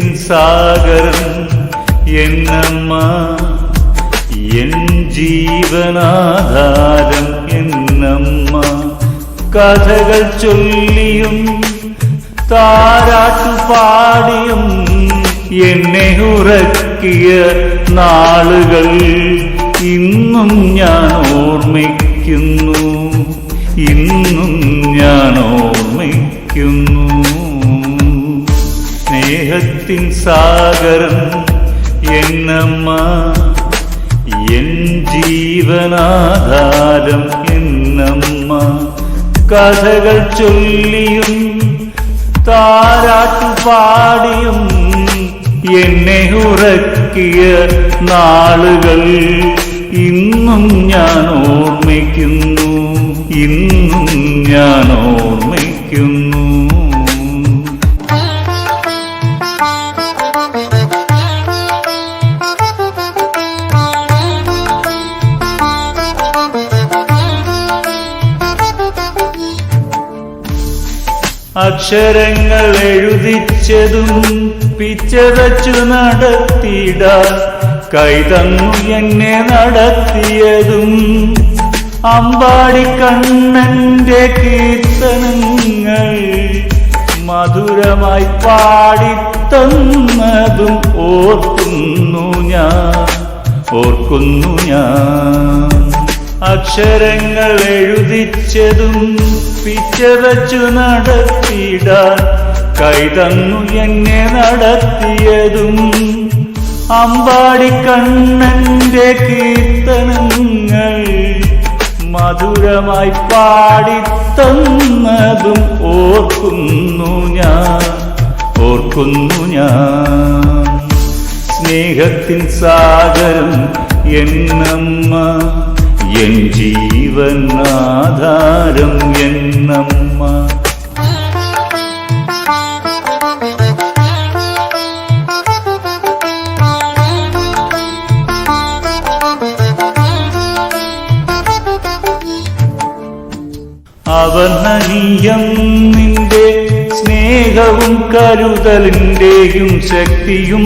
സാഗരം എന്നമ്മ എൻ ജീവനാധാരം എന്നമ്മ. കഥകൾ ചൊല്ലിയും താരാട്ടു പാടിയും എന്നെ ഉറക്കിയ നാളുകൾ സ്നേഹത്തിൻ സാഗരം എന്നമ്മ എൻ ജീവനാധാരം എന്നമ്മ. കഥകൾ ചൊല്ലിയും താരാട്ടു പാടിയും എന്നെ ഉറക്കിയ നാളുകൾ ഇന്നും ഞാൻ ഓർമ്മിക്കുന്നു. ഇന്നും ഞാൻ അക്ഷരങ്ങൾ എഴുതിച്ചതും പിച്ചതച്ചു നടത്തിയിടാൻ കൈതന്നു എന്നെ നടത്തിയതും അമ്പാടി കണ്ണന്റെ കീർത്തനങ്ങൾ മധുരമായി പാടിത്തന്നതും ഓർക്കുന്നു ഞാൻ ഓർക്കുന്നു ഞാൻ. അക്ഷരങ്ങൾ എഴുതിച്ചതും പിച്ചവച്ചു നടത്തിയിടാൻ കൈതന്നു എന്നെ നടത്തിയതും അമ്പാടി കണ്ണന്റെ കീർത്തനങ്ങൾ മധുരമായി പാടിത്തന്നതും ഓർക്കുന്നു ഞാൻ ഓർക്കുന്നു ഞാൻ. സ്നേഹത്തിൻ സാഗരം എന്നമ്മ എൻ ജീവൻ ആധാരം എന്നമ്മ അവനീയം നിന്റെ സ്നേഹവും കരുതലിന്റെയും ശക്തിയും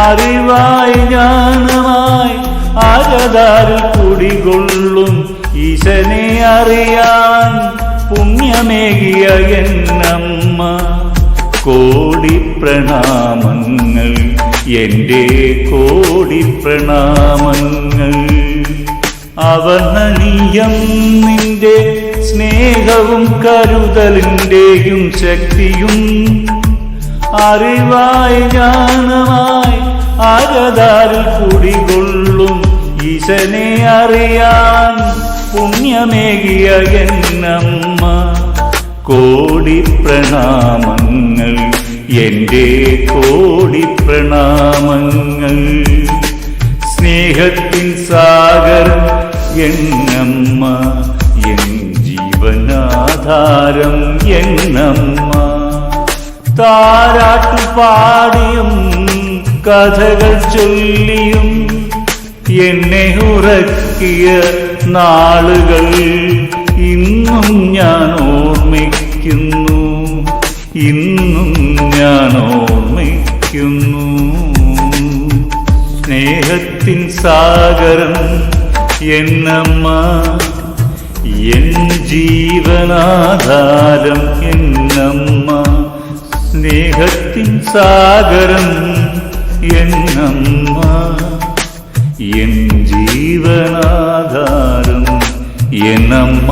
അറിവായി ജ്ഞാനമായി ആരതാരിൽ കുടികൊള്ളും. ഈശനെ അറിയാൻ പുണ്യമേകിയ എന്നമ്മ. കോടി പ്രണാമങ്ങൾ എന്റെ കോടി പ്രണാമങ്ങൾ. അവനീയം നിന്റെ സ്നേഹവും കരുതലിന്റെയും ശക്തിയും. അറിവായി ജ്ഞാനമായി അരതാരിൽ കുടികൊള്ളും. ഈശനെ അറിയാൻ പുണ്യമേകിയ എന്നമ്മ. കോടി പ്രണാമങ്ങൾ എന്റെ കോടി പ്രണാമങ്ങൾ. സ്നേഹത്തിൻ സാഗർ എന്നമ്മ എൻ ജീവനാധാരം എന്നമ്മ. താരാട്ടു പാടിയും കഥകൾ ചൊല്ലിയും എന്നെ ഉറക്കിയ നാളുകൾ ഇന്നും ഞാൻ ഓർമ്മിക്കുന്നു. ഇന്നും ഞാൻ ഓർമ്മിക്കുന്നു. സ്നേഹത്തിൻ സാഗരം എന്നമ്മ എൻ ജീവനാധാരം എന്നമ്മ സ്നേഹത്തിൻ സാഗരം എന്നമ്മ. എൻ ജീവനാധാരം എന്നമ്മ